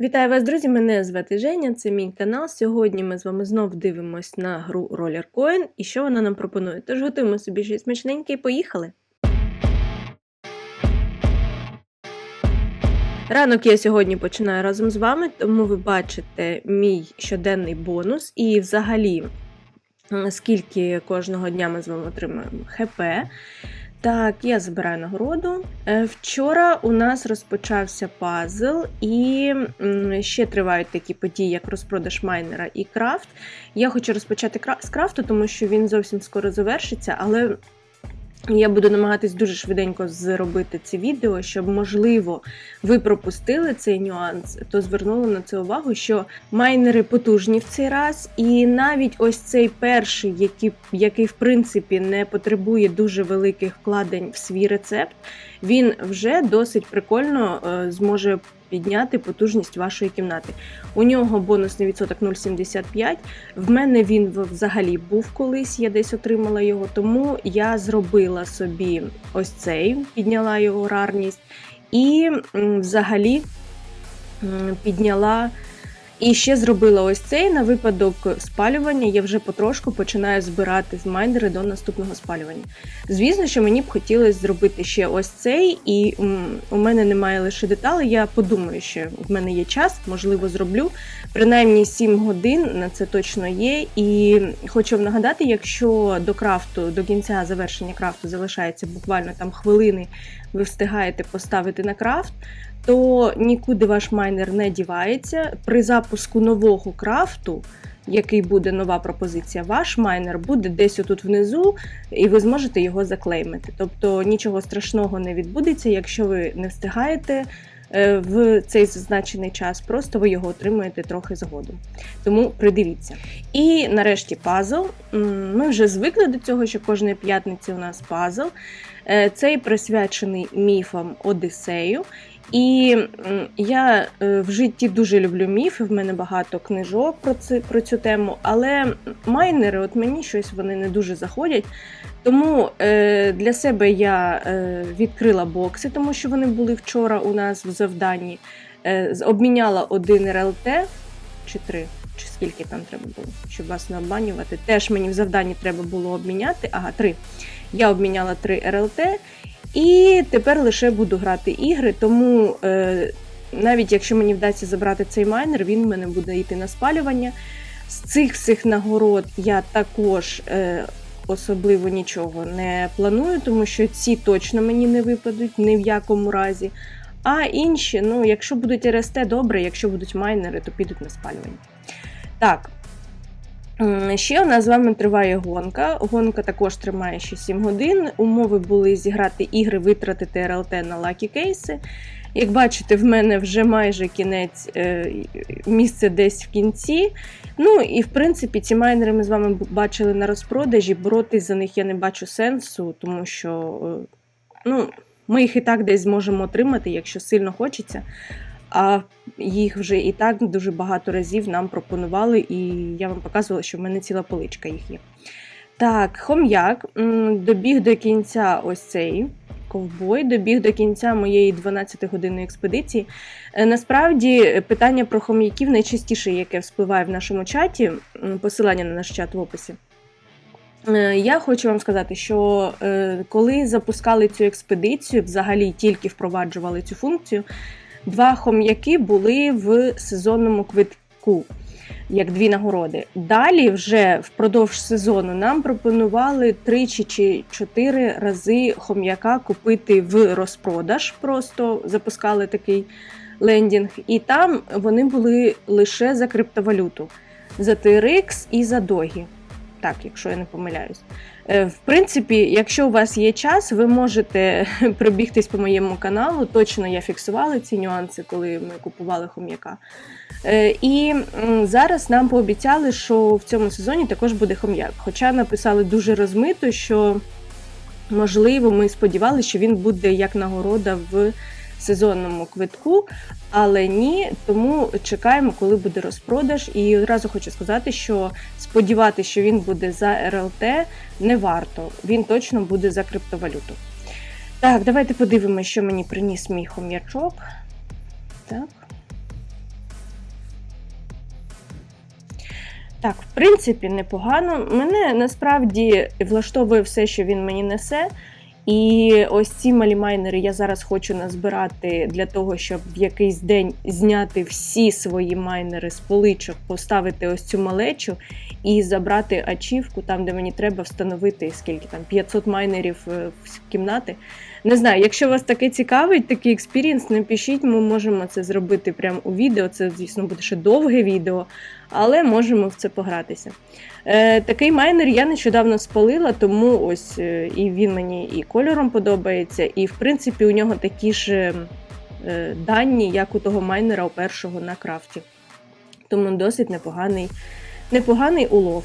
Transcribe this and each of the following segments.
Вітаю вас, друзі! Мене звати Женя, це мій канал. Сьогодні ми з вами знов дивимось на гру Roller Coin і що вона нам пропонує. Тож готуємо собі щось смачненьке і поїхали. Ранок я сьогодні починаю разом з вами, тому ви бачите мій щоденний бонус і взагалі скільки кожного дня ми з вами отримуємо ХП. Так, я забираю нагороду. Е, Вчора у нас розпочався пазл, і ще тривають такі події, як розпродаж майнера і крафт. Я хочу розпочати з крафту, тому що він зовсім скоро завершиться, але я буду намагатись дуже швиденько зробити це відео, щоб, можливо, ви пропустили цей нюанс, то звернули на це увагу, що майнери потужні в цей раз, і навіть ось цей перший, який, який в принципі не потребує дуже великих вкладень в свій рецепт, він вже досить прикольно е, зможе підняти потужність вашої кімнати. У нього бонусний відсоток 0,75. В мене він взагалі був колись, я десь отримала його, тому я зробила собі ось цей, підняла його рарність, і взагалі підняла. І ще зробила ось цей на випадок спалювання. Я вже потрошку починаю збирати з майнери до наступного спалювання. Звісно, що мені б хотілося зробити ще ось цей, і у мене немає лише деталей. Я подумаю, що в мене є час, можливо, зроблю. Принаймні 7 годин на це точно є. І хочу нагадати, якщо до крафту, до кінця завершення крафту залишається буквально там хвилини, ви встигаєте поставити на крафт. То нікуди ваш майнер не дівається. При запуску нового крафту, який буде нова пропозиція, ваш майнер буде десь отут внизу, і ви зможете його заклеймити. Тобто нічого страшного не відбудеться, якщо ви не встигаєте в цей зазначений час, просто ви його отримуєте трохи згодом. Тому придивіться. І нарешті пазл. Ми вже звикли до цього, що кожної п'ятниці у нас пазл. Е, Цей присвячений міфам Одіссею. І я е, в житті дуже люблю міфи. В мене багато книжок про це про цю тему, але майнери, от мені щось вони не дуже заходять. Тому е, для себе я е, відкрила бокси, тому що вони були вчора у нас в завданні. Е, обміняла один РЛТ чи три, чи скільки там треба було, щоб вас не обманювати. Теж мені в завданні треба було обміняти. Ага, три. Я обміняла три РЛТ. І тепер лише буду грати ігри, тому е, навіть якщо мені вдасться забрати цей майнер, він в мене буде йти на спалювання. З цих всіх нагород я також е, особливо нічого не планую, тому що ці точно мені не випадуть ні в якому разі. А інші, ну, якщо будуть РСТ, добре, якщо будуть майнери, то підуть на спалювання. Так. Ще у нас з вами триває гонка. Гонка також тримає ще 7 годин. Умови були зіграти ігри, витратити РЛТ на лакі кейси. Як бачите, в мене вже майже кінець е, місце десь в кінці. Ну і в принципі ці майнери ми з вами бачили на розпродажі. Боротись за них я не бачу сенсу, тому що е, ну, ми їх і так десь зможемо отримати, якщо сильно хочеться. А їх вже і так дуже багато разів нам пропонували, і я вам показувала, що в мене ціла поличка їх є. Так, хом'як добіг до кінця ось цей ковбой, добіг до кінця моєї 12-годинної експедиції. Е, Насправді, е, питання про хом'яків найчастіше, яке вспливає в нашому чаті, посилання на наш чат в описі. Е, Я хочу вам сказати, що коли запускали цю експедицію, взагалі тільки впроваджували цю функцію, два хом'яки були в сезонному квитку, як дві нагороди. Далі, вже впродовж сезону, нам пропонували тричі чи чотири рази хом'яка купити в розпродаж. Просто запускали такий лендінг, і там вони були лише за криптовалюту, за TRX і за догі. Так, якщо я не помиляюсь. Е, В принципі, якщо у вас є час, ви можете пробігтись по моєму каналу. Точно я фіксувала ці нюанси, коли ми купували хом'яка. Е, І зараз нам пообіцяли, що в цьому сезоні також буде хом'як. Хоча написали дуже розмито, що можливо ми сподівалися, що він буде як нагорода в сезонному квитку, але ні, тому чекаємо, коли буде розпродаж. І одразу хочу сказати, що сподіватися, що він буде за РЛТ, не варто. Він точно буде за криптовалюту. Так, давайте подивимося, що мені приніс мій хом'ячок. Так. Так, в принципі, непогано. Мене насправді влаштовує все, що він мені несе. І ось ці малі майнери я зараз хочу назбирати для того, щоб в якийсь день зняти всі свої майнери з поличок, поставити ось цю малечу і забрати ачівку там, де мені треба встановити скільки там 500 майнерів е, в кімнати. Не знаю, якщо вас таке цікавить, такий експірієнс, напишіть, ми можемо це зробити прямо у відео. Це, звісно, буде ще довге відео, але можемо в це погратися. Е, Такий майнер я нещодавно спалила, тому ось е, і він мені і кольором подобається, і в принципі у нього такі ж е, дані, як у того майнера у першого на крафті. Тому досить непоганий, непоганий улов.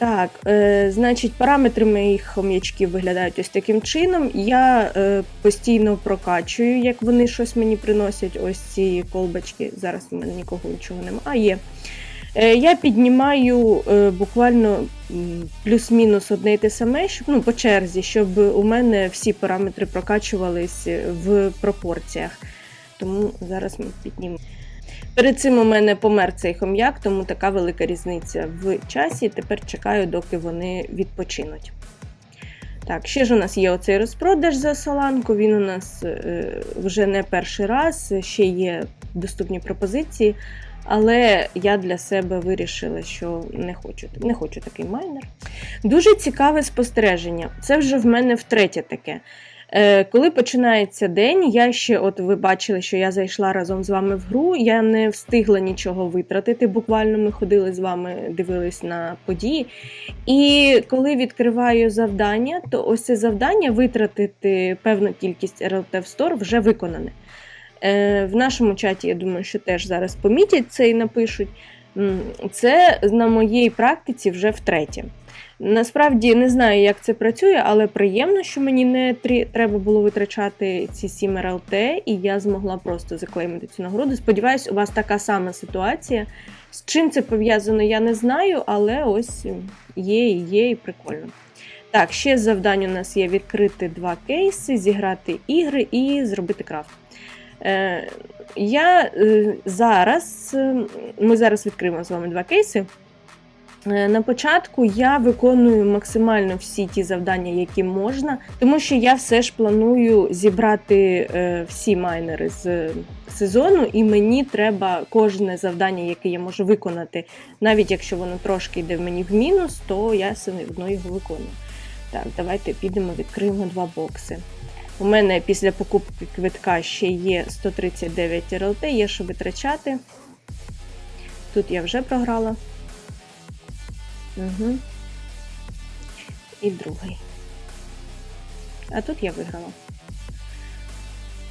Так, е, значить, параметри моїх хом'ячків виглядають ось таким чином. Я е, постійно прокачую, як вони щось мені приносять. Ось ці колбочки. Зараз у мене нікого нічого немає. А, є. Е, я піднімаю е, буквально плюс-мінус одне й те саме, щоб, ну, по черзі, щоб у мене всі параметри прокачувались в пропорціях. Тому зараз ми піднімемо. Перед цим у мене помер цей хом'як, тому така велика різниця в часі. Тепер чекаю, доки вони відпочинуть. Так, ще ж у нас є оцей розпродаж за соланку. Він у нас е, вже не перший раз, ще є доступні пропозиції. Але я для себе вирішила, що не хочу не хочу такий майнер. Дуже цікаве спостереження. Це вже в мене втретє таке. Е, Коли починається день, я ще, от ви бачили, що я зайшла разом з вами в гру. Я не встигла нічого витратити. Буквально ми ходили з вами, дивились на події. І коли відкриваю завдання, то ось це завдання витратити певну кількість RLT в Store вже виконане. Е, В нашому чаті, я думаю, що теж зараз помітять це і напишуть. Це на моїй практиці вже втретє. Насправді не знаю, як це працює, але приємно, що мені не треба було витрачати ці 7 РЛТ, і я змогла просто заклеймити цю нагороду. Сподіваюсь, у вас така сама ситуація. З чим це пов'язано, я не знаю, але ось є і є, і прикольно. Так, ще з завдань у нас є відкрити два кейси, зіграти ігри і зробити крафт. Е, я е, зараз, е, ми зараз відкриємо з вами два кейси. Е, На початку я виконую максимально всі ті завдання, які можна, тому що я все ж планую зібрати е, всі майнери з сезону, і мені треба кожне завдання, яке я можу виконати, навіть якщо воно трошки йде в мені в мінус, то я все одно його виконую. Так, давайте підемо, відкриємо два бокси. У мене після покупки квитка ще є 139 РЛТ, є що витрачати. Тут я вже програла. Угу. І другий. А тут я виграла.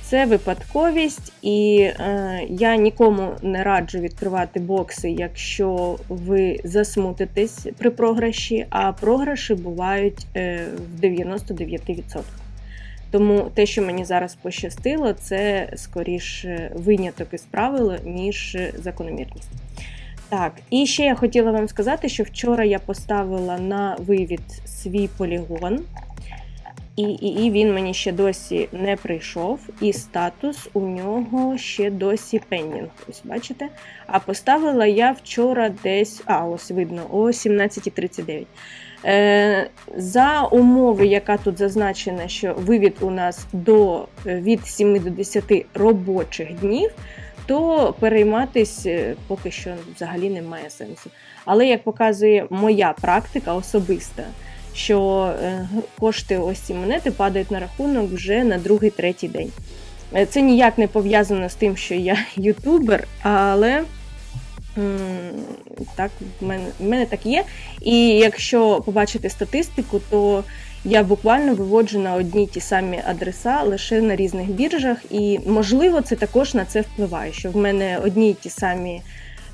Це випадковість, і е, я нікому не раджу відкривати бокси, якщо ви засмутитесь при програші, а програші бувають е, в 99%. Тому те, що мені зараз пощастило, це скоріше виняток із правил, ніж закономірність. Так, і ще я хотіла вам сказати, що вчора я поставила на вивід свій полігон, і, і, і він мені ще досі не прийшов, і статус у нього ще досі пеннінг. Ось бачите? А поставила я вчора десь, а, ось видно, о 17.39. Е, За умови, яка тут зазначена, що вивід у нас до е, від 7 до 10 робочих днів, то перейматись е, поки що взагалі немає сенсу. Але як показує моя практика особиста, що е, кошти ось ці монети падають на рахунок вже на другий-третій день. Е, Це ніяк не пов'язано з тим, що я ютубер, але так, в мене, в мене так є. І якщо побачити статистику, то я буквально виводжу на одні ті самі адреса лише на різних біржах, і можливо це також на це впливає, що в мене одні ті самі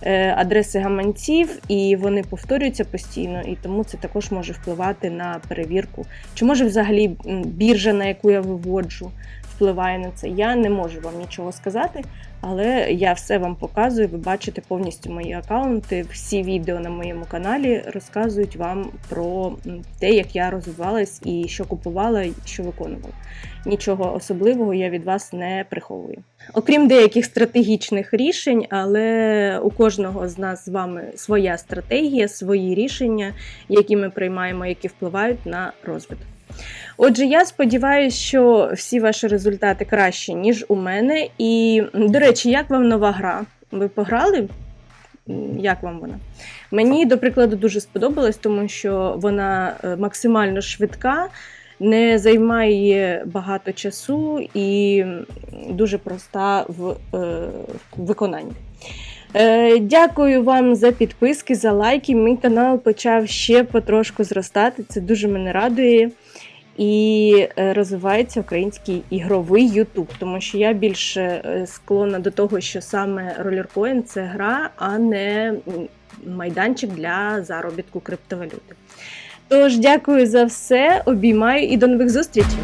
е, адреси гаманців, і вони повторюються постійно, і тому це також може впливати на перевірку. Чи може взагалі біржа, на яку я виводжу, впливає на це. Я не можу вам нічого сказати, але я все вам показую. Ви бачите повністю мої аккаунти. Всі відео на моєму каналі розказують вам про те, як я розвивалась і що купувала, і що виконувала. Нічого особливого я від вас не приховую. Окрім деяких стратегічних рішень, але у кожного з нас з вами своя стратегія, свої рішення, які ми приймаємо, які впливають на розвиток. Отже, я сподіваюся, що всі ваші результати кращі, ніж у мене. І, до речі, як вам нова гра? Ви пограли? Як вам вона? Мені, до прикладу, дуже сподобалась, тому що вона е, максимально швидка, не займає багато часу і дуже проста в е, виконанні. Е, Дякую вам за підписки, за лайки. Мій канал почав ще потрошку зростати. Це дуже мене радує. І е, розвивається український ігровий Ютуб, тому що я більше е, склонна до того, що саме ролеркоін це гра, а не майданчик для заробітку криптовалюти. Тож, дякую за все, обіймаю і до нових зустрічей!